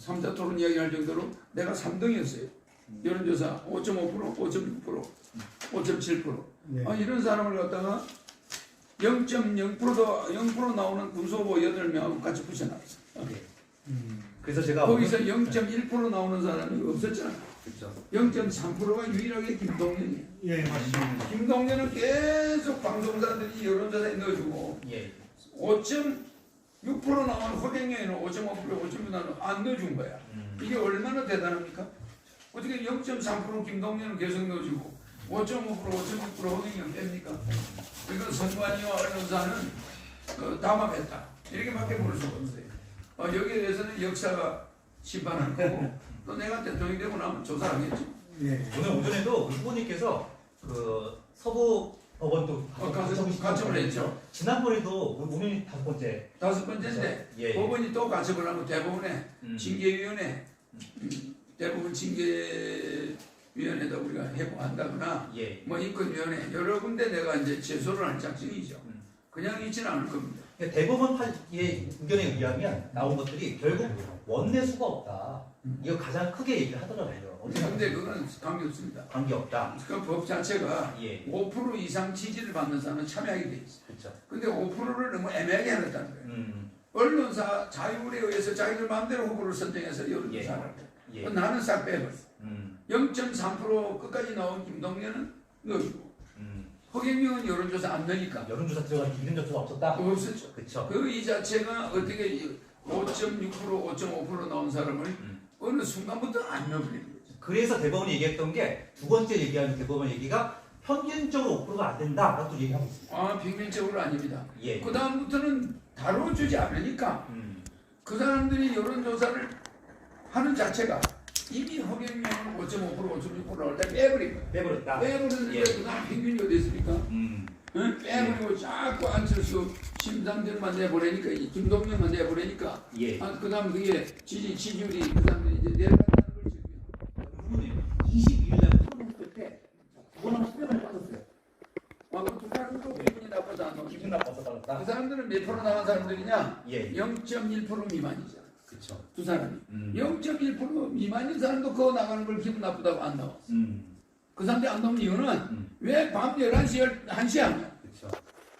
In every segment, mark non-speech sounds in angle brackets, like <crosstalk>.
3자 토론 이야기할 정도로 내가 3등이었어요. 여론조사 5.5%, 5.6%, 5.7%. 네. 아, 이런 사람을 갖다가 0.0%도 0% 나오는 군소보 8명하고 같이 붙여놨어. 음. 그래서 제가 거기서 0.1% 나오는 사람이 없었잖아. 그렇죠. 0.3%가 유일하게 김동연이에요. 예, 맞습니다. 김동연은 계속 방송사들이 여론조사에 넣어주고 예. 5.6% 나오는 허경영에는 5.5% 5.6%는 안 넣어준 거야. 음. 이게 얼마나 대단합니까? 어떻게 0.3% 김동연은 계속 넣어주고 5.5% 5.6% 허경영 뺍니까? 이건 선관위와 언론사는 어, 담합했다. 이렇게밖에 볼 수가 없어요. 어, 여기에 대해서는 역사가 심판할 거고 <laughs> 또 내가 대통령이 되고 나면 조사하겠지. 예. 오늘 오전에도 그 후보님께서 그 서부 법원도 어, 가서 가처분 했죠. 지난번에도 오늘 다섯 번째 다섯 번째인데 예. 법원이 또 가처분 하고 대법원에 음. 징계위원회 음, 대부분 징계위원회다 우리가 해고한다거나 예. 뭐 인권위원회 여러 군데 내가 이제 제소를 할 작정이죠. 음. 그냥 있지는 않을 겁니다. 근데 대법원 판의 의견에 의하면 나온 것들이 결국 원내수가 없다. 이거 가장 크게 얘기를 하더라고요. 어떻게 근데 그건 관계 없습니다. 관계 없다. 그 법 자체가 예. 5% 이상 지지를 받는 사람은 참여하게 돼 있어. 그렇죠. 근데 5%를 너무 애매하게 해놨다는 거예요. 음. 언론사 자율에 의해서 자기들 마음대로 후보를 선정해서 여론조사를 하고 예. 나는 싹 빼버렸어. 음. 0.3% 끝까지 나온 김동연은 넣어주고 음. 허경영은 여론조사 안 넣으니까 여론조사 들어가는 기준 점수가 없었다. 없었죠. 그렇죠. 그 이 자체가 어떻게 5.6% 5.5% 나온 사람을 음. 어느 순간부터 안 넣어버리는 거죠. 그래서 대법원이 얘기했던 게 두 번째 얘기하는 대법원 얘기가 평균적으로 5%가 안 된다라고 또 얘기하고 있습니다. 아 평균적으로 아닙니다. 예. 그 다음부터는 다뤄주지 않으니까 음. 그 사람들이 여론조사를 하는 자체가 이미 허경영은 5.5% 5.6% 나올 때 빼버린 거예요. 빼버렸다. 빼버렸는데 예. 그 다음 평균이 어디 있습니까? 음. 응? 빼버리고 자꾸 안철수 심상정만 내보내니까 이 김동연만 내보내니까 예. 아, 그 다음 그게 지지, 지지율이 그 다음에 이제 내려간다는 걸 지금. 후보님 22일 날 토론했을 때 그거는 수명을 빠졌어요. 아, 그두 사람도 기분이 나쁘지 않아. 기분 나빠서 그 빠졌다. 사람들은 몇 프로 나간 사람들이냐? 예. 0.1% 미만이잖아. 그렇죠. 두 사람이. 음. 0.1% 미만인 사람도 그거 나가는 걸 기분 나쁘다고 안 나와. 음. 그 사람들이 안 나오는 이유는 음. 왜 밤 11시, 1시 하냐? 그렇죠.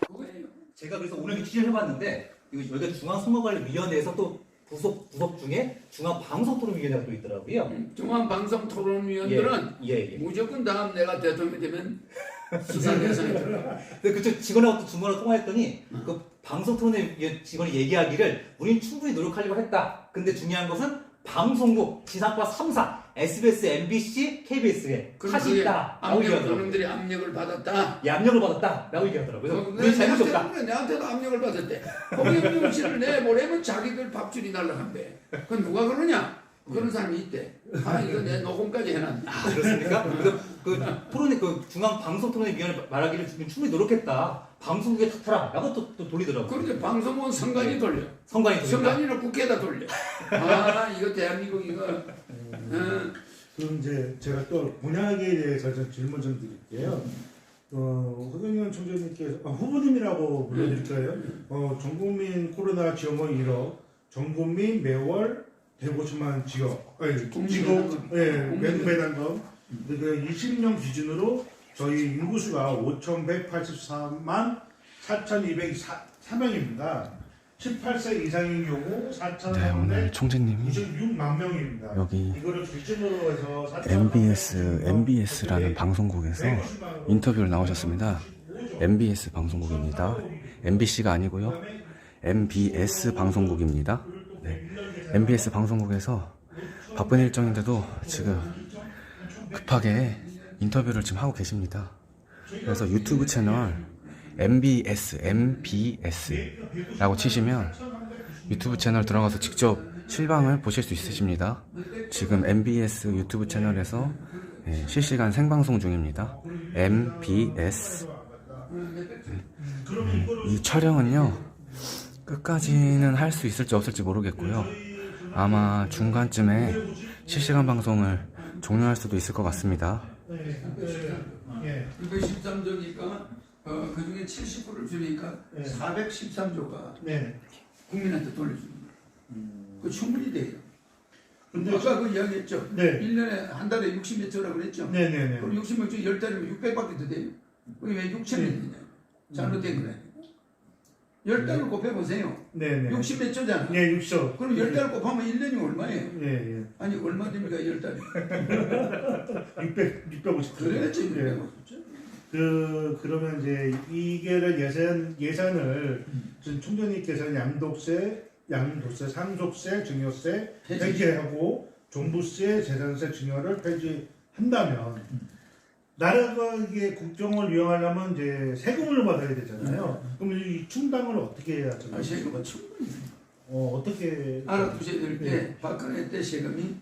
그거예요. 제가 그래서 오늘 취재를 해봤는데 이거 여기가 중앙선거관리위원회에서 또 부속 부속 중에 중앙방송토론위원회가 또 있더라고요. 음, 중앙방송토론위원들은 예, 예. 무조건 다음 내가 대통령이 되면 <laughs> 수사 대상에 들어가. 근데 그쪽 직원하고 또 중간에 통화했더니 그 방송 토론회 직원이 얘기하기를 우린 충분히 노력하려고 했다. 근데 중요한 것은 방송국 지상파 3사 SBS, MBC, KBS에 탓이 있다. 라고 압력, 얘기하더라고요. 그놈들이 압력을 받았다. 예, 압력을 받았다. 라고 얘기하더라고요. 어, 그래서 우리 잘못이 없다. 내한테도, 내한테도 압력을 받았대. 홍영준 씨를 내보내면 자기들 밥줄이 날라간대. 그건 누가 그러냐? 그런 사람이 있대. 아, 이거 내 녹음까지 해놨네. 아, 그렇습니까? 그래서 그 토론회 그 중앙 방송 토론회 위원회 말하기를 충분히 노력했다. 방송국에 탓하라. 라고 또, 또 돌리더라고요. 그런데 방송은 선관위 돌려. 성관이 돌린다. 선관위는 국회에다 돌려. 아, 이거 대한민국 이거. 어, 그럼 이제 제가 또 공약에 대해서 좀 질문 좀 드릴게요. 어, 허경영 총재님께서 아, 후보님이라고 불러드릴까요? 어, 전국민 코로나 지원금 1억, 전국민 매월 150만 지역, 아니, 배당금. 예, 매도 배당금. 그 20년 기준으로 저희 인구수가 5,184만 4,204명입니다. 18세 이상인 경우 4,000명 네, 오늘 총재님이 96만 명입니다. 여기 이거를 기준으로 해서 4,000만 MBS, MBS라는 방송국에서 190만 원 인터뷰를 나오셨습니다. MBS 방송국입니다. MBC가 아니고요. MBS 방송국입니다. 네. MBS 방송국에서 바쁜 일정인데도 지금 급하게 인터뷰를 지금 하고 계십니다. 그래서 유튜브 채널 MBS, MBS라고 치시면 유튜브 채널 들어가서 직접 실방을 보실 수 있으십니다. 지금 MBS 유튜브 채널에서 예, 실시간 생방송 중입니다. MBS. 음, 이 촬영은요, 끝까지는 할 수 있을지 없을지 모르겠고요. 아마 중간쯤에 실시간 방송을 종료할 수도 있을 것 같습니다. 예. 이거 13조니까 어, 그 중에 70%를 주니까 네. 413조가 네. 국민한테 돌려줍니다. 그 충분히 돼요. 근데 아까 그 이야기했죠. 네. 1년에 한 달에 60몇 조라고 그랬죠. 네 네 네. 그럼 60몇 조 10달이면 600밖에 더 돼요. 그게 왜 6천이 네. 되냐. 잘못된 건 아니고. 10달을 곱해보세요. 네네. 60 몇 조잖아. 네, 6초. 그럼 10달 곱하면 1년이 얼마예요? 예, 예. 아니 얼마 됩니까 10달이? 600, 650. 그래야지 예. 650조. 그, 그러면 이제 이게를 예산, 예산을 지금 총장님께서는 양도세, 양도세, 상속세, 증여세 폐지. 폐지하고 종부세, 재산세, 증여를 폐지한다면 나라가 이게 국정을 이용하려면 이제 세금을 받아야 되잖아요. 그럼 이 충당을 어떻게 해야 아, 세금은 충분히 어, 어떻게 알아두셔야 될게 네. 박근혜 때 세금이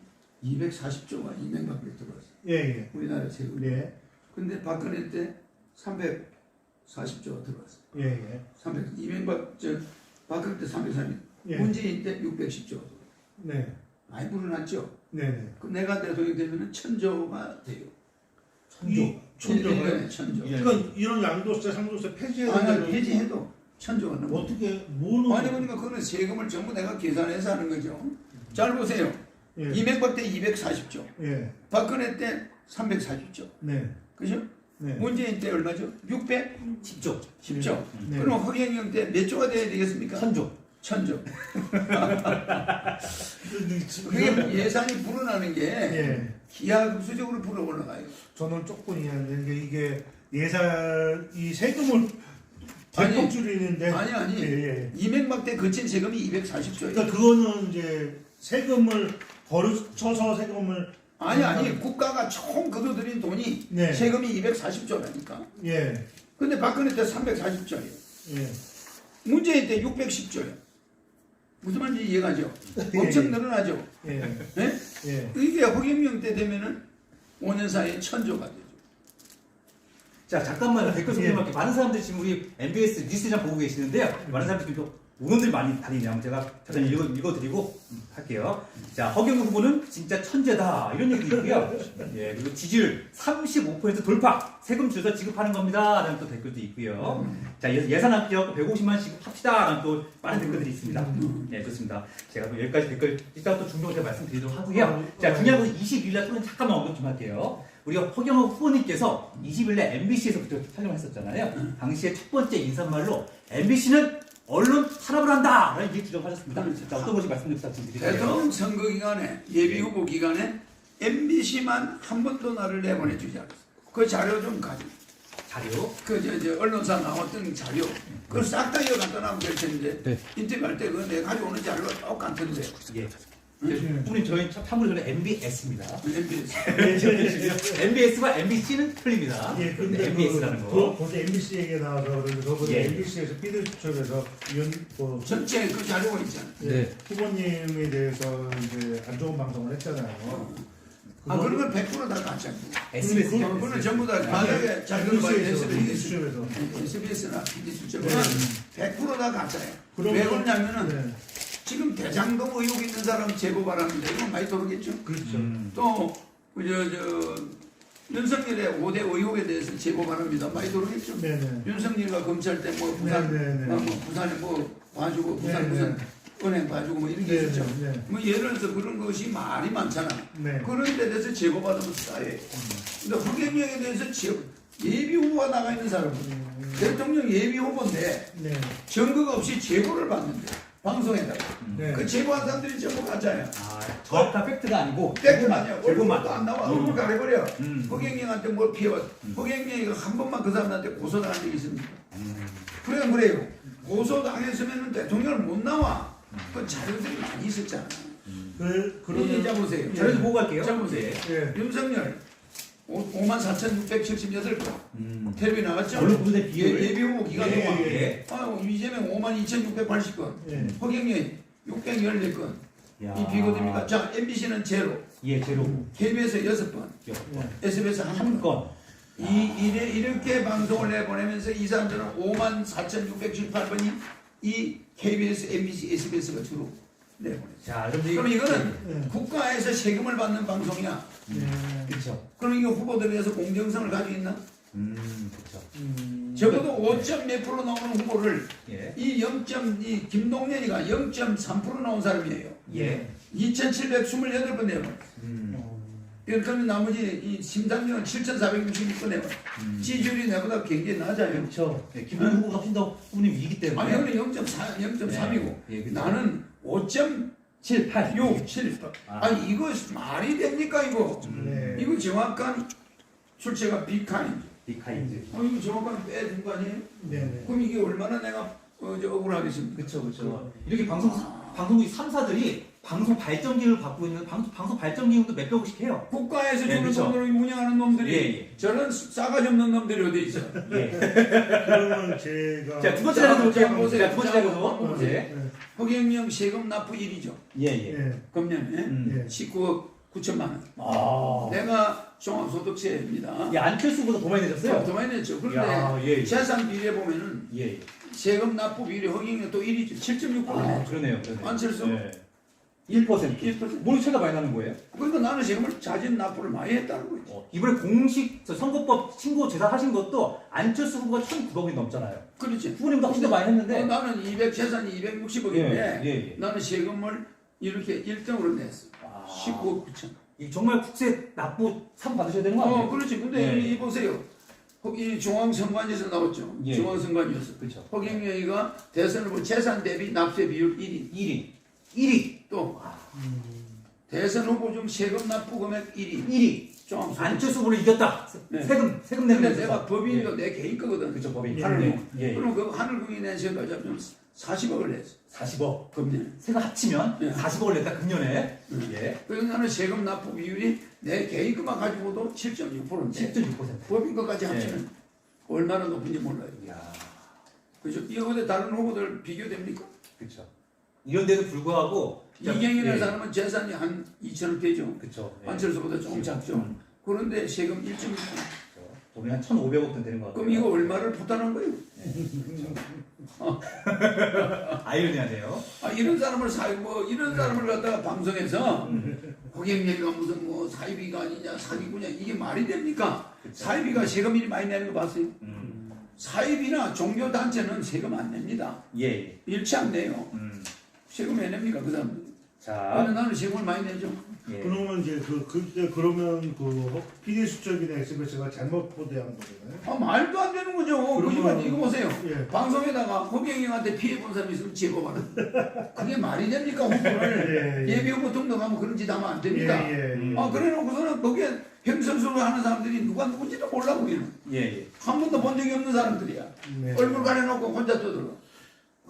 240조가 이명박에 들어왔어요. 예, 예. 우리나라 세금이. 네. 근데 박근혜 때 340조가 들어왔어요. 예, 예. 300, 이명박, 저, 박근혜 때 330, 예. 문재인 때 610조. 네. 많이 불어났죠. 네, 네. 그 내가 대통령이 되면 천조가 돼요. 이 천조가요? 1년에 천조. 그러니까 이런 양도세, 상도세 폐지해야 아니, 폐지해도 천조가 넘어. 어떻게 뭐는 아니, 그러니까 그거는 세금을 전부 내가 계산해서 하는 거죠. 잘 보세요. 예. 이명박 때 240조, 예. 박근혜 때 340조. 네. 그죠? 네. 문재인 때 얼마죠? 610조. 10조. 네. 그럼 허경영 때 몇 조가 돼야 되겠습니까? 천조. 천조. <laughs> 그게 예산이 불어나는 게 예. 기하급수적으로 불어 올라가요. 저는 조금 이해하는 게 이게 예산 이 세금을 대폭 줄이는데 아니 아니 예, 예. 이명박 때 거친 세금이 240조예요. 그러니까 그거는 이제 세금을 거쳐서 세금을 아니 아니 국가가 총 거둬들인 돈이 네. 세금이 240조라니까. 예. 근데 박근혜 때 340조예요. 예. 문재인 때 610조예요. 무슨 말인지 이해가죠? 엄청 늘어나죠. 예. 네? 예. 이게 허경영 때 되면은 5년 사이에 천조가 되죠. 자 잠깐만요 댓글 소개할게 많은 사람들이 지금 우리 MBS 뉴스장 보고 계시는데요 많은 사람들이 또 의원들이 많이 다니네요. 제가 잠깐 읽어, 읽어드리고 음, 할게요. 자 허경영 후보는 진짜 천재다. 이런 얘기도 있고요. 예 그리고 지지율 35% 돌파. 세금 줄여서 지급하는 겁니다. 라는 또 댓글도 있고요. 자 예- 예산 합격 150만 지급합시다. 라는 또 많은 댓글들이 있습니다. 네 좋습니다. 제가 또 여기까지 댓글 이따가 또 중요한 제가 말씀드리도록 하고요. 자 중요한 건 22일 날 또는 잠깐만 언급 좀 할게요. 우리가 허경호 후보님께서 20일날 MBC에서 그때 촬영을 했었잖아요. 당시에 첫 번째 인사말로 MBC는 언론 탄압을 한다! 라는 얘기 주장하셨습니다. 자, 어떤 것이 말씀 좀 부탁드릴게요. 대통령 선거 기간에 예비 후보 기간에 MBC만 한 번도 나를 내보내주지 않았어. 그 자료 좀 가지고. 자료. 그 저 저 언론사 나왔던 자료 그걸 싹 다 이어 갖다 놔면 될 텐데 네. 인터뷰할 때 그거 내가 가져오는 자료가 똑같은데 예. 예. 후보님, 저희 참고로 저는 MBS입니다. MBS와 <laughs> MBC는 틀립니다. 예, 근데 MBS라는 그, 거. 그, 거기 MBC 얘기가 나와서 그런데 저번에 예. MBC에서 피드수첩에서 위원 그 전체 그 자료가 있잖아. 예, 네. 후보님에 대해서 이제 안 좋은 방송을 했잖아요. 아 그런 건 100%다 가짜고. SBS. 그- 그거는 전부 다잘 들어봐야 MBC에서 SBS, 피드수첩에서 SBS나 PD수첩은 네. 100%다 가짜예요. 왜 그러냐면은 네. 지금 대장동 의혹 있는 사람 제보 바랍니다. 이건 많이 들어오겠죠. 그렇죠. 음. 또, 그 저, 저, 윤석열의 5대 의혹에 대해서 제보 바랍니다. 많이 들어오겠죠. 네네. 윤석열과 검찰 때 뭐 부산, 네네네. 어, 뭐 부산에 뭐 봐주고, 부산 네네. 무슨 은행 봐주고 뭐 이런 게 네, 있었죠. 네, 네. 뭐 예를 들어서 그런 것이 말이 많잖아. 네. 그런 데 대해서 제보 받으면 싸요. 근데 허경영에 대해서 제, 예비 후보가 나가 있는 사람은 음, 대통령 예비 후보인데 네. 증거가 없이 제보를 받는데 방송에다가 네. 그 제보한 사람들이 전부 가짜야. 아, 정확한 팩트가 아니고. 제보만. 얼굴도 안 나와. 음. 얼굴 가려버려. 음. 허경영한테 뭘 피해왔. 허경영이 한 번만 그 사람한테 고소당한 적이 있습니까? 그래 그래요. 고소당했으면 대통령을 못 나와. 그 자료들이 많이 있었잖아. 그이자 그러면 보세요. 자료 좀 보고 갈게요. 자 보세요. 예. 윤석열 5만 4,678건 음. 텔레비 나갔죠? 비율. 예, 예비 후보 기간 예, 동안. 예. 아, 이재명 5만 2,680건. 예. 허경영 614건. 야. 이 비교됩니까? 자, MBC는 제로. 예, 제로. KBS 6번. 예. SBS 한한 건. 건. 이, 이래, 이렇게 방송을 내보내면서 이 사람들은 5만 4,678번이 이 KBS, MBC, SBS가 주로 내보냈어요. 자, 그럼 이거는 예. 국가에서 세금을 받는 방송이야. 예. 그렇죠. 그럼 이게 후보들에 대해서 공정성을 가지고 있나? 음, 그렇죠. 음. 적어도 5점 몇 프로 나오는 후보를 예. 이 0점, 이 김동연이가 0.3% 나온 사람이에요. 예. 2,728번 내요. 음. 그러면 나머지 이 심상정은 7,466번 내요. 지지율이 내보다 굉장히 낮아요. 그렇죠. 예, 김동연 후보가 훨씬 더 후보님 이기 때문에. 아니 형님 0.4, 0.3이고 예, 그쵸. 나는 5.6, 7, 8. 7. 아. 아니 이거 말이 됩니까 이거? 네. 이거 정확한 출처가 비카인지. 비카인즈. 어 이거 정확한 빼준 거 아니에요? 네네. 그럼 이게 얼마나 내가 어, 저 억울하겠습니까? 그렇죠, 그렇죠. 이렇게 방송 방송국 3사들이 방송 발전 기능을 갖고 있는 방송 방송 발전 기능도 몇백 억씩 해요. 국가에서 예, 주는 그쵸. 돈으로 운영하는 놈들이 예, 예. 저런 싸가지 없는 놈들이 어디 있어? 예. 그러면 제가 자, 두 번째 자, 자료 자, 볼게요. 자, 두 번째 자, 자료도 한번 보세요. 네. 허경영 세금 납부 1위죠. 예, 예. 예. 금년에 음. 예. 19억 9천만 원. 아. 내가 종합소득세입니다. 예, 안철수보다 더 많이 내셨어요? 더 많이 냈죠. 그런데 야, 예, 예. 재산 비례 보면은 예. 예. 세금 납부 비례 허경영 또 1위죠. 7.6%. 아, 그러네요. 그러네요. 안철수? 예. 1%. 1%. 뭘 차이가 많이 나는 거예요? 그러니까 나는 세금을 자진 납부를 많이 했다는 거지. 어, 이번에 공식 저 선거법 신고 제사하신 것도 안철수 후보가 1,900억이 넘잖아요. 그렇지. 후보님도 훨씬 더 많이 했는데. 어, 나는 200 재산이 260억인데 예, 예, 예. 나는 세금을 이렇게 1등으로 냈어. 아. 19억 9천. 이 정말 국세 납부 상 받으셔야 되는 거 아니에요? 어, 그렇지. 근데 예. 이 보세요. 이 중앙선관위에서 나왔죠. 예. 중앙선관위에서. 그렇죠. 허경영이가 대선 후보 재산 대비 납세 비율 1위. 1위. 1위. 또 아, 대선 후보 중 세금 납부 금액 1위. 1위. 중앙선관위. 안철수 후보를 이겼다. 네. 세금 세금 내는 근데 데 내가. 법인도 예. 내 개인 거거든. 그렇죠, 법인. 예. 하늘공. 예. 그럼 그 하늘궁이 낸 세금 잡으면 40억을 냈어. 40억. 금년에. 세금 합치면 예. 40억을 냈다 금년에. 예. 그래서 나는 세금 납부 비율이 내 개인 것만 가지고도 7.6%인데 7.6%. 법인 것까지 예. 합치면 얼마나 높은지 몰라요. 이야. 그죠? 이거 근데 다른 후보들 비교됩니까? 그렇죠. 이런 데도 불구하고 이경이라는 예. 사람은 재산이 한 2천억 되죠. 그렇죠. 예. 안철수보다 조금 작죠. 음. 그런데 세금 1.6%. 그렇죠. 돈이 한 1,500억 돈 되는 것 같아요. 그럼 이거 얼마를 부담한 거예요? 아이러니하네요. 아, 이런 사람을 사, 뭐, 이런 사람을 갖다가 방송에서 고객님가 무슨 뭐 사이비가 아니냐, 사기꾼이냐, 이게 말이 됩니까? 그쵸. 사이비가 세금 이 많이 내는 거 봤어요? 음. 사이비나 종교 단체는 세금 안 냅니다. 예. 예. 일치 안 내요. 음. 세금 왜 냅니까, 그 사람들? 자. 근데 나는 세금을 많이 내죠. 예. 그러면 이제 그 그때 그러면 그 PD 수첩이나 SBS가 잘못 보도한 거잖아요. 아, 말도 안 되는 거죠. 그러면- 거짓말, 이거 보세요. 예. 방송에다가 허경영한테 피해 본 사람이 있으면 제보하는 <laughs> 그게 말이 됩니까 후보를 예, 예. 예비 후보 등록하면 그런 짓 하면 안 됩니다 예, 예, 예. 아 그래 놓고서는 거기에 행선수를 하는 사람들이 누가 누군지도 몰라 우리는 예. 예. 한 번도 본 적이 없는 사람들이야 네. 얼굴 가려놓고 혼자 떠들어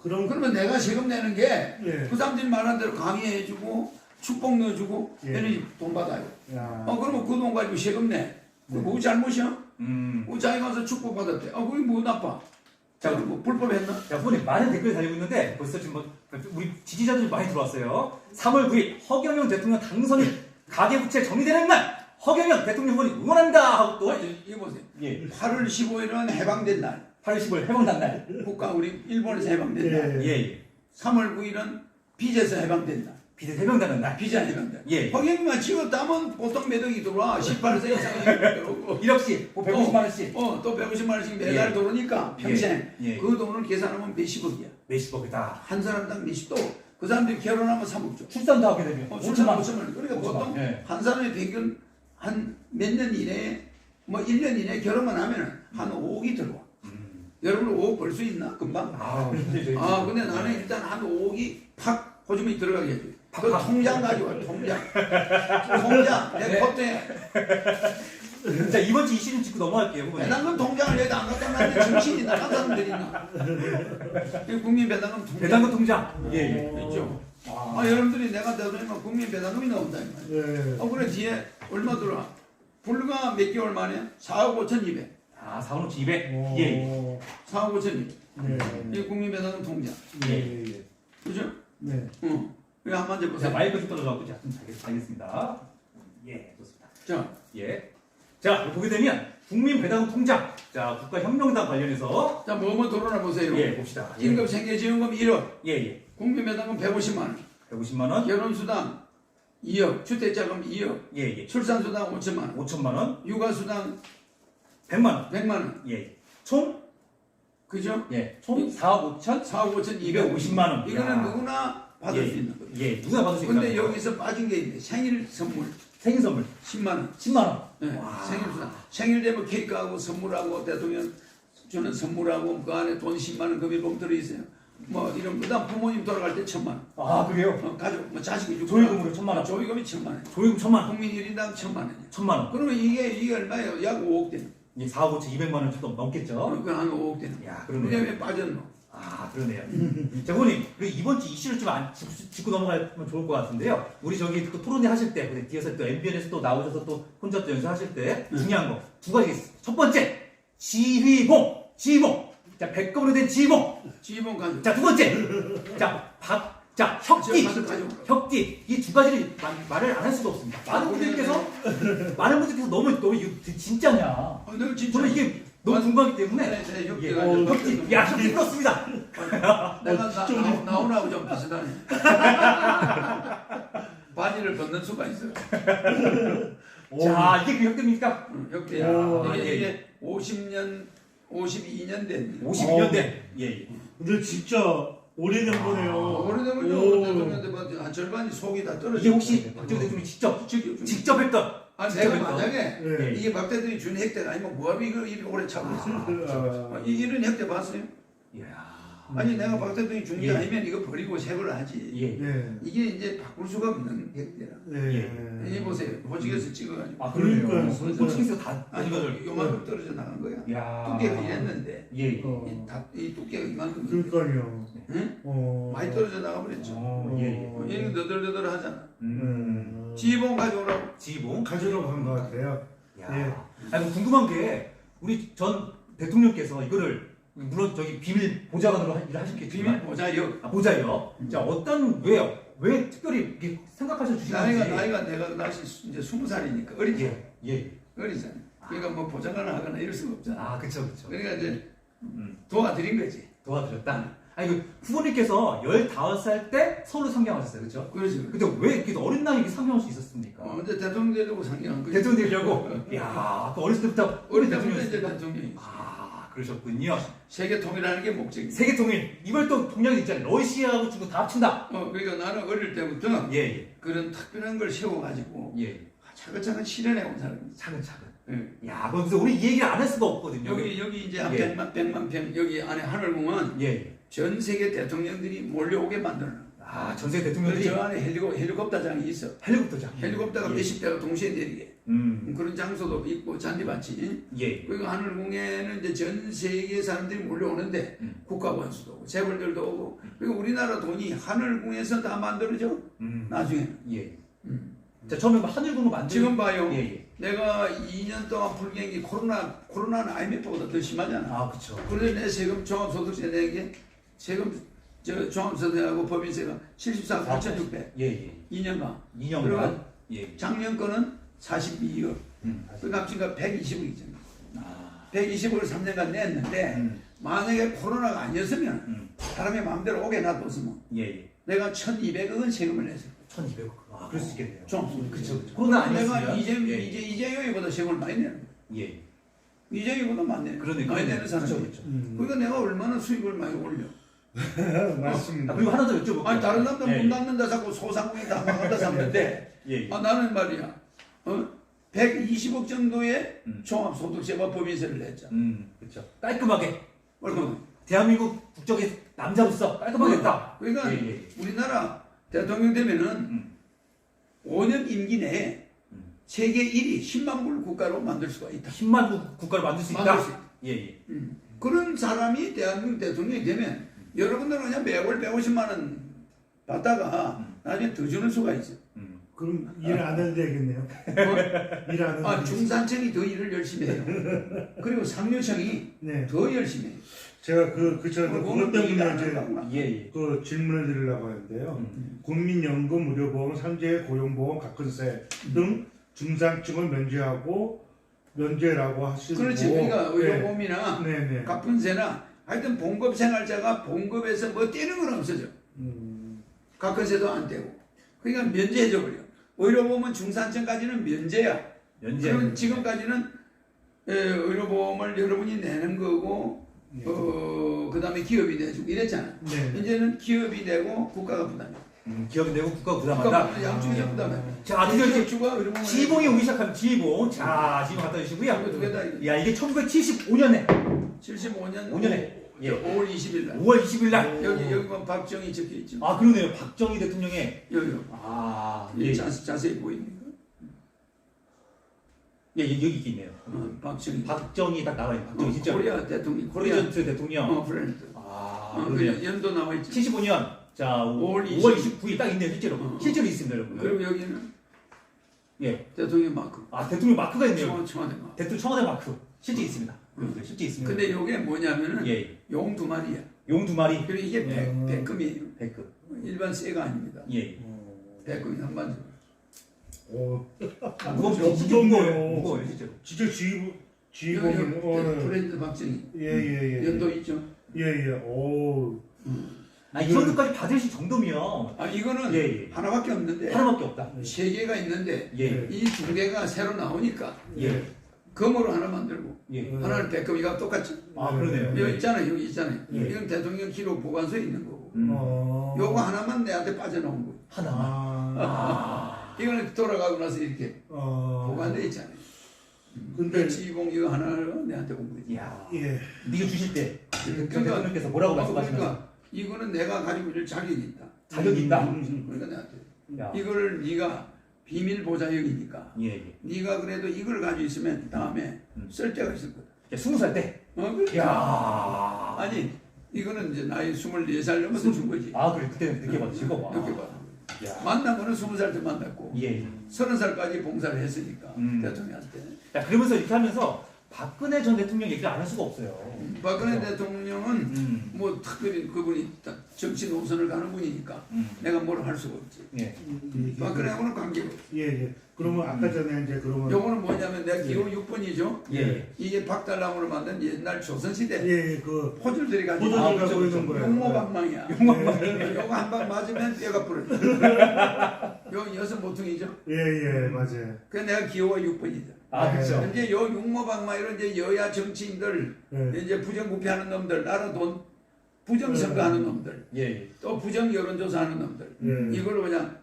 그럼 그러면 내가 세금 내는 게그 예. 사람들이 말한 대로 강의해주고 축복 넣어주고 예. 얘는 돈 받아요 야. 어 그러면 그 돈 가지고 세금 내 그거 뭐 잘못이야? 음. 뭐 자기 가서 축복 받았대 아 그게 뭐 나빠 자 그럼 뭐 불법했나? 자, 후보님 많은 댓글이 달리고 있는데 벌써 지금 뭐 우리 지지자들이 많이 들어왔어요. 3월 9일 허경영 대통령 당선이 가계부채 정리되는 날 허경영 대통령 후보님 응원합니다 하고 또 아, 이- 이거 보세요 예. 8월 15일은 해방된 날. 8월 15일 해방단 날. 국가 우리 일본에서 해방된 날. 예. 예. 예. 3월 9일은 비제에서 해방된 날. 비대 해방단은 날. 비자 해방된 날. 예. 허경만 찍었다면 보통 몇 억이 들어와. 18세 이상이 들어오고. <laughs> 1억씩, 뭐 150만 원씩. 어, 또 150만 원씩 매달 예. 들어오니까 평생 예. 예. 그 돈을 계산하면 몇십억이야. 몇십억이다. 한 사람당 몇십 도. 그 사람들이 결혼하면 3억 줘. 출산도 하게 되면 어, 5천만 출산 원. 5천만 원. 그러니까 5천만 보통 원. 예. 한 사람의 평균 한 몇 년 이내에 뭐 1년 이내에 결혼만 하면 한 5억이 들어와. 음. 여러분 5억 벌 수 있나? 금방? 아, 힘들죠. 아, 근데 나는 일단 한 5억이 팍 호주머니 들어가게 해줘. 팍, 그 팍. 통장 가지고 와, 통장. <laughs> 통장. 내 네. 콧대. 자, 이번 주 이슈 좀 짚고 넘어갈게요, 후보님. 배당금 통장을 여기다 안 갖다 놨는데 정신이 나간 사람들이 있나? 이 국민 배당금 통장. 배당금 통장. 예, 예. 있죠. 아, 여러분들이 내가 대통령 국민 배당금이 나온다. 이 말이야. 예. 어, 그래, 뒤에 얼마 들어와? 불과 몇 개월 만에 4억 5천 2백. 아, 4원 200. 예. 오. 4억 5천 2백. 네. 이 국민 배당금 통장. 예. 예. 그죠? 네. 응. 왜 한번 자, 만져보세요. 마이크 좀 떨어져갖고 자, 좀 가겠- 가겠습니다. 예, 좋습니다. 자, 예. 자, 보게 되면 국민 배당금 통장. 자, 국가 혁명당 관련해서 자, 뭐 뭐 토론해 보세요. 예, 봅시다. 예. 임금 생계지원금 1억. 예, 예. 국민 배당금 150만 원. 150만 원. 결혼수당 2억, 주택자금 2억, 예, 예. 출산수당 5천만 원, 5천만 원. 육아수당 100만 원. 100만 원, 예. 총 그죠? 예. 총 4억 5천 4억 5천 250만 원. 이거는 야. 누구나 받을 예. 수 있는 거죠. 예, 누구나 받을 수 있는 근데 여기서 빠진 게 있네. 생일 선물 생일 선물 10만 원. 10만 원. 네, 생일 선 생일 되면 케이크하고 선물하고 대통령 주는 선물하고 그 안에 돈 10만 원 금일봉 들어 있어요. 뭐 이런 그다음 부모님 돌아갈 때 천만 원. 아 그래요? 어, 가족 뭐 자식이 죽고 조의금으로 천만 원. 조의금이 천만 원. 조의금 천만 원. 국민 1인당 천만 원이야. 천만 원. 그러면 이게 이게 얼마예요? 약 5억 되네. 이게 4, 5천 200만 원좀 넘겠죠? 그한 5억 되네. 야, 그러네요. 왜 빠졌노? 아, 그러네요. 자, 후보님, 그리고 이번 주 이슈를 좀 안, 짚- 짚고 넘어가면 좋을 것 같은데요. 우리 저기 그 토론회 하실 때, 근데 뒤에서 또 MBN에서 또 나오셔서 또 혼자 또 연설하실 때 중요한 거 두 가지 있어요. 첫 번째, 지휘봉! 지휘봉! 자, 백검으로 된 지휘봉! 지휘봉 가족. 자, 두 번째, 자, 박, 자, 가족. 혁기! 이 두 가지를 마- 말을 안 할 수가 없습니다. 많은 분들께서, <laughs> 많은 분들께서 너무, 너무 이거 진짜냐. 어, 너 진짜. 저는 이게 너무 궁금하기 때문에, 네, 네, 혁기 예. 혁기, 야, 혁기 풀었습니다. <laughs> 내가 나, 나, 나훈아하고 좀 비슷하네. <laughs> 바지를 벗는 수가 있어. 자, 이게 그 혁기입니까? 응, 혁기야. 오, 이게, 예, 이게 50년, 52년 된. 52년 된. 예, 예. 근데 진짜 오래된 거네요. 어, 오. 오래되면요. 대통령한테 뭐, 한 절반이 속이 다 떨어져. 이게 혹시 박정희 대통령이 직접, 직접, 직접 했던. 아, 직접 내가 했던. 만약에 네. 이게 박 대통령이 준 획득 아니면 뭐하면 이거 이렇게 오래 참고 있어. 아, 어, 이- 이런 획득 봤어요? 이야. 아니 내가 박 대통령이 준게 예. 아니면 이거 버리고 새걸 하지. 예. 네. 이게 이제 바꿀 수가 없는 획득이라. 네. 이 보세요. 호직에서 찍어가지고. 아. 그러니까요. 호칭에서 다, 아니 이거를. 요만큼 떨어져 나간 거야. 야. 두께가 이랬는데 예, 예. 어. 이, 다, 이 두께가 이만큼 그러니까요. 응? 어. 많이 떨어져 나가버렸죠. 어, 예, 예. 어. 얘는 너덜너덜 하잖아. 음. 지봉 가져오라고. 지봉? 가지러 간것 같아요. 야. 예. 아니, 뭐 궁금한 게, 우리 전 대통령께서 이거를, 물론 저기 비밀 보좌관으로 하- 일을 하셨겠지만, 비밀 보자요. 아, 보좌요. 자, 어떤, 왜요? 왜 특별히 이렇게 생각하셔 주시는지. 나이가 나이가 내가 다시 이제 스무 살이니까 어리지. 예, 예. 어리잖아. 그러니까 뭐 보장을 하거나 이럴 수가 없잖아. 아, 그쵸, 그쵸. 그러니까 이제 음. 도와드린 거지. 도와드렸다. 아니, 그 후보님께서 15살 때 서울로 상경하셨어요, 그죠? 그렇지. 근데 왜 이렇게 어린 나이에 이렇게 상경할 수 있었습니까? 어, 근데 대통령 되려고 상경한 거지. 대통령 되려고? 이야, 그 어렸을 때부터 어린 때부터 이제 대통령이 아, 그러셨군요. 세계 통일하는 게 목적이지. 세계 통일. 이번 또 동력이 있잖아요. 러시아하고 중국 다 합친다. 어, 그러니까 나는 어릴 때부터 예, 예. 그런 특별한 걸 세워가지고 예. 차근차근 실현해 온 사람이지. 차근차근. 예. 야, 그래서 우리 이 얘기를 안 할 수가 없거든요. 여기 여기 이제 한 예. 백만 백만 평 여기 안에 하늘공원 예, 예. 전 세계 대통령들이 몰려오게 만드는. 아, 전 세계 그 대통령들이 저 안에 헬리콥 헬리콥터장이 있어. 헬리콥터장. 헬리콥터가 예. 몇십 대가 동시에 내리게. 음. 그런 장소도 있고 잔디밭이. 예. 그리고 하늘공에는 이제 전 세계 사람들이 몰려오는데 음. 국가원수도 오고 재벌들도 오고 그리고 우리나라 돈이 하늘궁에서 다 만들어져 음. 나중에 예. 음. 자, 처음에 뭐 하늘군을 만들 지금 봐요 예, 예. 내가 2년 동안 불경기 코로나 코로나는 IMF보다 더 심하잖아 아, 그쵸. 그런데 내 세금 종합소득세 내게 세금 저 종합소득세하고 법인세가 74억 8,600 예, 예. 2년간 2년간. 그리고 예. 작년 거는 42억 음. 그 값이가 120억이잖아 아. 120억을 3년간 냈는데 음. 만약에 코로나가 아니었으면 음. 사람의 마음대로 오게 놔뒀으면 예, 예. 내가 1,200억은 세금을 거야. 1200억. 아, 그럴 수 있겠네요. 좀. 그쵸, 그쵸. 코로나 내가 아니었으면. 이재, 예. 이재, 이재용이보다 세금을 많이 내는 거야. 예. 이재용이보다 많이 내. 그러네, 많이. 내는 사람이. 그쵸, 그쵸. 음. 그러니까 내가 얼마나 수익을 많이 올려. 맞습니다. 아, 그리고 하나 더 여쭤볼게요. 아니, 다른 사람들 예, 문 닫는다 자꾸 소상공인 다 막한다 삼는데, 예, 예. 아, 나는 말이야, 어? 120억 정도의 음. 종합소득세와 법인세를 냈잖아. 음, 그렇죠. 깔끔하게. 얼마나? 대한민국 국적의 남자로서 깔끔하게 했다. 그러니까 예, 예. 우리나라 대통령 되면은 음. 5년 임기 내에 음. 세계 1위 10만 불 국가로 만들 수가 있다. 10만 국 국가를 만들 수 있다. 만들 수 있다. 예, 예. 음. 그런 사람이 대한민국 대통령이 되면 여러분들은 그냥 매월 150만 원 받다가 음. 나중에 더 주는 수가 있어. 음. 그럼 일안 해도 되겠네요. <laughs> 어? 일안 해도 아, 되겠네요. 중산층이 더 일을 열심히 해요. 그리고 상류층이 네. 더 열심히 해요. 제가 그, 그, 제가 그것 때문에 이제. 예, 예. 그 질문을 드리려고 하는데요. 음. 국민연금, 의료보험, 상제, 고용보험, 가근세 등 중산층을 면제하고 면제라고 하시고 그렇지. 그러니까 의료보험이나 네, 네. 가분세나 하여튼 봉급 생활자가 봉급에서 뭐 떼는 건 없어져. 음, 가끔세도 안 떼고. 그러니까 면제해줘 버려. 의료보험은 중산층까지는 면제야. 연재. 그럼 지금까지는 에, 의료보험을 여러분이 내는 거고 어, 그 다음에 기업이 내주고 이랬잖아. 네. 이제는 기업이 내고 국가가 부담해. 음, 기업이 내고 국가가 부담한다. 양쪽이 부담해. 자, 드디어 주가 지봉이 오기 시작하면 지봉. 자, 지봉 갖다 주시고요. 두개다 야, 이게 1975년에 75년 5년에 예. 5월 20일 날 5월 20일 날. 여기 여기만 박정희 적혀 있죠. 아, 그러네요. 박정희 대통령의 여기 아, 예. 예. 자, 자세히 보입니까? 예, 예, 여기 있네요. 어, 박정희. 박정희 딱 나와 있는 박정희 어, 진짜. 코리아 대통령. 프레젠트 대통령. 어 프렌드. 아, 어, 그러네요. 그 연도 나와 있죠. 75년. 자, 5월 5월 29일 딱 있네요, 실제로. 어. 실제로 있습니다, 여러분. 그리고 여기는 예. 대통령 마크. 아, 대통령 마크가 있네요. 청와- 청와대 마크. 대통령 청와대 마크. 실제 있습니다. 여러분들, 실제 있습니다. 근데 이게 뭐냐면은 예, 예. 용 두 마리야. 용 두 마리. 그리고 이게 백, 음. 백금이에요. 백급. 일반 쇠가 아닙니다. 예, 예. 백금이 한반도. 무겁, 어, 실제 무겁네요. 무거워요. 무거워요, 실제로. 진짜 지휘부 여기 지휘봉이 어, 네. 프렌드 박정희. 예 예 예. 연도 있죠. 예 예. 오. 아, 이 정도까지 받으실 정도면 아 이거는 예, 예. 하나밖에 없는데 하나밖에 없다. 세 개가 있는데 예, 이 두 개가 새로 나오니까 예, 금으로 하나 만들고 예. 하나는 백금이가 똑같이. 아, 그러네요. 여기 있잖아요. 여기 있잖아요. 예. 이건 대통령 기록 보관소에 있는 거고. 음. 어. 요거 하나만 내한테 빠져나온 거예요. 하나만. 아. 아. <laughs> 이거는 돌아가고 나서 이렇게 어. 보관돼 있잖아요. 근데 지봉 이거 하나를 내한테 온 거지. 이야. 예. 이거 주실 때 그러니까- 대통령께서 뭐라고 어, 말씀하시나요? 그러니까 이거는 내가 가지고 있을 자격이 있다. 자격이 있다. 그러니까 내한테 야. 이거를 네가 비밀 보좌역이니까 예, 예. 네가 그래도 이걸 가지고 있으면 다음에 음. 쓸 때가 있을 거다. 야, 스무 살 때. 어, 그러니까. 야. 아니 이거는 이제 나이 24살 넘어서 준 거지. 아, 그래 그때 늦게 받으시고. 와. 이렇게 봐. 야. 만난 거는 20살 때 만났고 예. 예. 30살까지 봉사를 했으니까 음. 대통령한테. 야, 그러면서 이렇게 하면서 박근혜 전 대통령 얘기를 안 할 수가 없어요. 박근혜 그죠? 대통령은 음. 뭐 특별히 그분이 딱 정치 노선을 가는 분이니까 음. 내가 뭘 할 수가 없지. 예. 이게 박근혜하고는 관계가 없어. 예 예. 그러면 아까 전에 이제 그러면 요거는 뭐냐면 내가 기호 6번이죠. 예. 예. 이게 박달나무로 만든 옛날 조선시대 예, 예, 그 포졸들이 가지고 포졸들 아, 갖고 그죠, 있는 거예요. 용모방망이야. 예, 요거 한 방 맞으면 뼈가 부러져. <laughs> 요 여섯 모퉁이죠. 예, 예, 맞아요. 그 내가 기호가 6번이다. 아, 그렇죠. 이제 요 용모방망이로 이제 여야 정치인들 예. 이제 부정부패하는 놈들, 나라 돈 부정선거하는 놈들, 예. 예. 또 부정 여론조사하는 놈들 예. 이걸로 그냥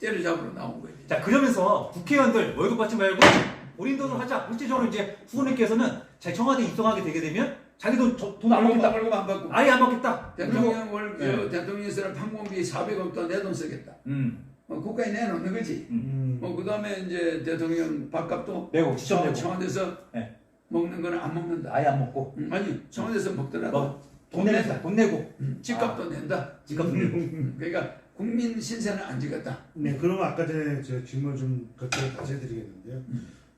때려잡으러 나온 거예요. 자, 그러면서 국회의원들 월급 받지 말고 우린 돈을 하자. 실질적으로 이제 후보님께서는 제 청와대 입성하게 되게 되면 자기 돈, 돈안 월급 안 받고 아예 안 받겠다. 그리고, 대통령 월 예. 그 대통령이 쓰는 판공비 400억도 내 돈 쓰겠다. 음. 어, 국가에 내놓는 거지. 음. 어, 그 다음에 이제 대통령 밥값도 내고, 직접 청- 내고. 청와대에서 네. 먹는 거는 안 먹는다. 아예 안 먹고. 음, 아니 청와대에서 먹더라도 뭐, 돈돈 낸다. 내고, 돈 내고. 음, 집값도 낸다. 지갑 돈 내고. 음, 그러니까 국민 신세는 안 지겠다. 네, 그러면 아까 전에 저 질문 좀 그때 다시 해드리겠는데요.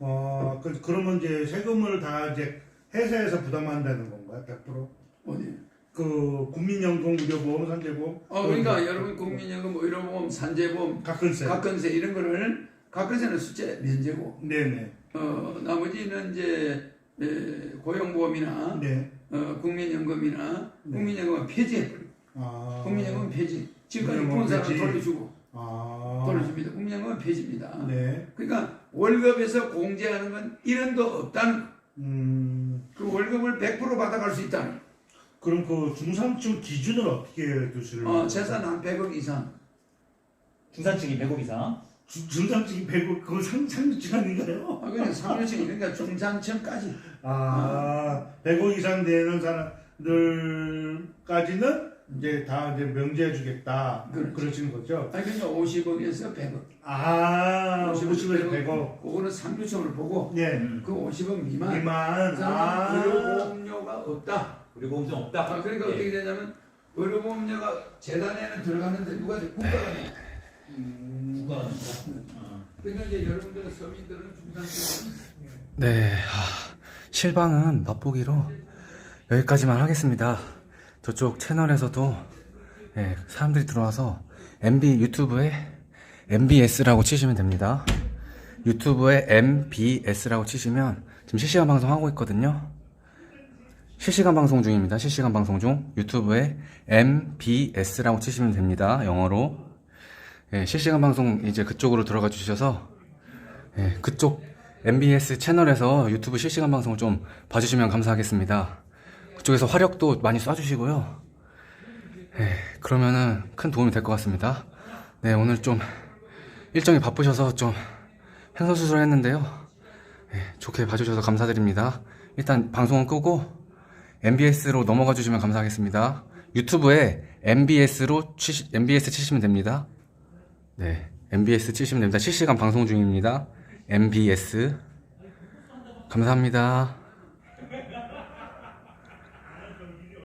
어, 그, 그러면 이제 세금을 다 이제 회사에서 부담한다는 건가요? 100%? 어디? 그 국민연금, 의료보험, 산재보험. 어, 그러니까 여러분 국민연금, 의료보험, 산재보험, 가끔씩. 각근세 이런 거를 각근세는 숫자 면제고 네네. 어, 나머지는 이제 에, 고용보험이나 네. 어, 국민연금이나 네. 국민연금은 폐지해버려. 아. 국민연금은 폐지. 지금까지 국민연금 본 사람 폐지. 돌려주고 아. 돌려줍니다. 국민연금은 폐지입니다. 네. 그러니까 월급에서 공제하는 건 1원도 없다는 거. 음. 그 월급을 100% 받아갈 수 있다는 거. 그럼 그 중산층 기준을 어떻게 두시는 어? 재산 한 100억 이상. 중산층이 100억 이상. 주- 중산층이 100억, 그건 상, 상류층 아닌가요? 아, 그냥 상류층이 그러니까 중산층까지. 아, 100억 이상 되는 사람들까지는 이제 다 이제 명제해 주겠다. 그렇지. 그러시는 거죠? 아니 그러니까 50억에서 100억. 아, 50에서 100억. 그거는 상류층을 보고 네. 음. 그 50억 미만. 미만. 그 아. 의료보험료가 없다. 그리고 엄청 없다. 아, 그러니까 예. 어떻게 되냐면 의료보험료가 재단에는 들어가는데 누가 돼? 국가가 내. 누가 어. 그러니까 이제 여러분들 서민들은 중산층 네, 아, 실방은 맛보기로 여기까지만 하겠습니다. 저쪽 채널에서도 예, 사람들이 들어와서 MB 유튜브에 MBS라고 치시면 됩니다. 유튜브에 MBS라고 치시면 지금 실시간 방송 하고 있거든요. 실시간 방송 중입니다. 실시간 방송 중 유튜브에 MBS라고 치시면 됩니다. 영어로 예, 실시간 방송 이제 그쪽으로 들어가 주셔서 예, 그쪽 MBS 채널에서 유튜브 실시간 방송을 좀 봐주시면 감사하겠습니다. 그쪽에서 화력도 많이 쏴주시고요. 예, 그러면은 큰 도움이 될 것 같습니다. 네, 오늘 좀 일정이 바쁘셔서 좀 횡설수설 했는데요. 네, 좋게 봐주셔서 감사드립니다. 일단 방송은 끄고 MBS로 넘어가 주시면 감사하겠습니다. 유튜브에 MBS로 치, MBS 치시면 됩니다. 네, MBS 치시면 됩니다. 실시간 방송 중입니다. MBS. 감사합니다.